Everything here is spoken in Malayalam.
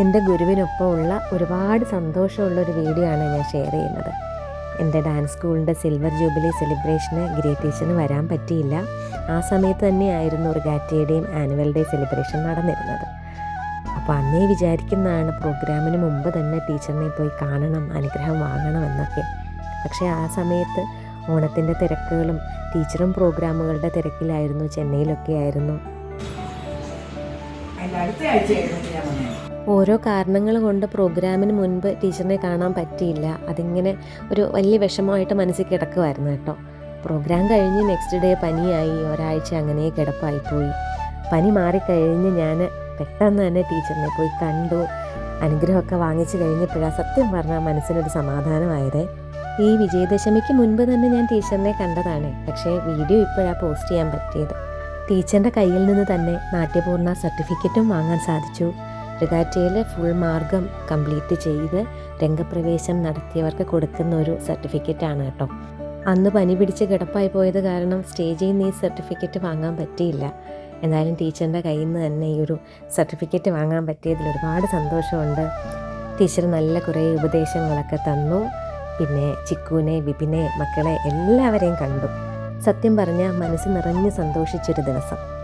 എന്റെ ഗുരുവിനൊപ്പമുള്ള ഒരുപാട് സന്തോഷമുള്ള ഒരു വീഡിയോ ആണ് ഞാൻ ഷെയർ ചെയ്യുന്നത്. എന്റെ ഡാൻസ് സ്കൂളിന്റെ സിൽവർ ജൂബിലി സെലിബ്രേഷന് ഗിരി ടീച്ചറിന് വരാൻ പറ്റിയില്ല. ആ സമയത്ത് തന്നെയായിരുന്നു ഒരു ഗാറ്റയുടെയും ആനുവൽ ഡേ സെലിബ്രേഷൻ നടന്നിരുന്നത്. അപ്പോൾ അന്നേ വിചാരിക്കുന്നതാണ് പ്രോഗ്രാമിന് മുമ്പ് തന്നെ ടീച്ചറിനെ പോയി കാണണം അനുഗ്രഹം വാങ്ങണം എന്നൊക്കെ. പക്ഷേ ആ സമയത്ത് ഓണത്തിന്റെ തിരക്കുകളും ടീച്ചറും പ്രോഗ്രാമുകളുടെ തിരക്കിലായിരുന്നു ചെന്നൈയിലൊക്കെ ആയിരുന്നു. അടുത്ത ആഴ്ചയായിരുന്നു ഞാൻ ഓരോ കാരണങ്ങൾ കൊണ്ട് പ്രോഗ്രാമിന് മുൻപ് ടീച്ചറിനെ കാണാൻ പറ്റിയില്ല. അതിങ്ങനെ ഒരു വലിയ വിഷമമായിട്ട് മനസ്സിൽ കിടക്കുമായിരുന്നു കേട്ടോ. പ്രോഗ്രാം കഴിഞ്ഞ് നെക്സ്റ്റ് ഡേ പനിയായി. ഒരാഴ്ച അങ്ങനെ കിടപ്പായിപ്പോയി. പനി മാറിക്കഴിഞ്ഞ് ഞാൻ പെട്ടെന്ന് തന്നെ ടീച്ചറിനെ പോയി കണ്ടു. അനുഗ്രഹമൊക്കെ വാങ്ങിച്ചു കഴിഞ്ഞപ്പോഴാണ് സത്യം പറഞ്ഞാൽ മനസ്സിനൊരു സമാധാനമായത്. ഈ വിജയദശമിക്ക് മുൻപ് തന്നെ ഞാൻ ടീച്ചറിനെ കണ്ടതാണ്. പക്ഷേ വീഡിയോ ഇപ്പോഴാണ് പോസ്റ്റ് ചെയ്യാൻ പറ്റിയത്. ടീച്ചറിന്റെ കയ്യിൽ നിന്ന് തന്നെ നാട്യപൂർണ സർട്ടിഫിക്കറ്റും വാങ്ങാൻ സാധിച്ചു. റിഗാറ്റയിൽ ഫുൾ മാർഗം കംപ്ലീറ്റ് ചെയ്ത് രംഗപ്രവേശം നടത്തിയവർക്ക് കൊടുക്കുന്ന ഒരു സർട്ടിഫിക്കറ്റ് ആണ് കേട്ടോ. അന്ന് പനി പിടിച്ച് കിടപ്പായി പോയത് കാരണം സ്റ്റേജിൽ നിന്ന് ഈ സർട്ടിഫിക്കറ്റ് വാങ്ങാൻ പറ്റിയില്ല. എന്നാലും ടീച്ചറിന്റെ കയ്യിൽ നിന്ന് തന്നെ ഈ ഒരു സർട്ടിഫിക്കറ്റ് വാങ്ങാൻ പറ്റിയതിൽ ഒരുപാട് സന്തോഷമുണ്ട്. ടീച്ചർ നല്ല കുറേ ഉപദേശങ്ങളൊക്കെ തന്നു. പിന്നെ ചിക്കുവിനെ വിപിനെ മക്കളെ എല്ലാവരെയും കണ്ടു. സത്യം പറഞ്ഞാൽ മനസ്സ് നിറഞ്ഞ് സന്തോഷിച്ചൊരു ദിവസം.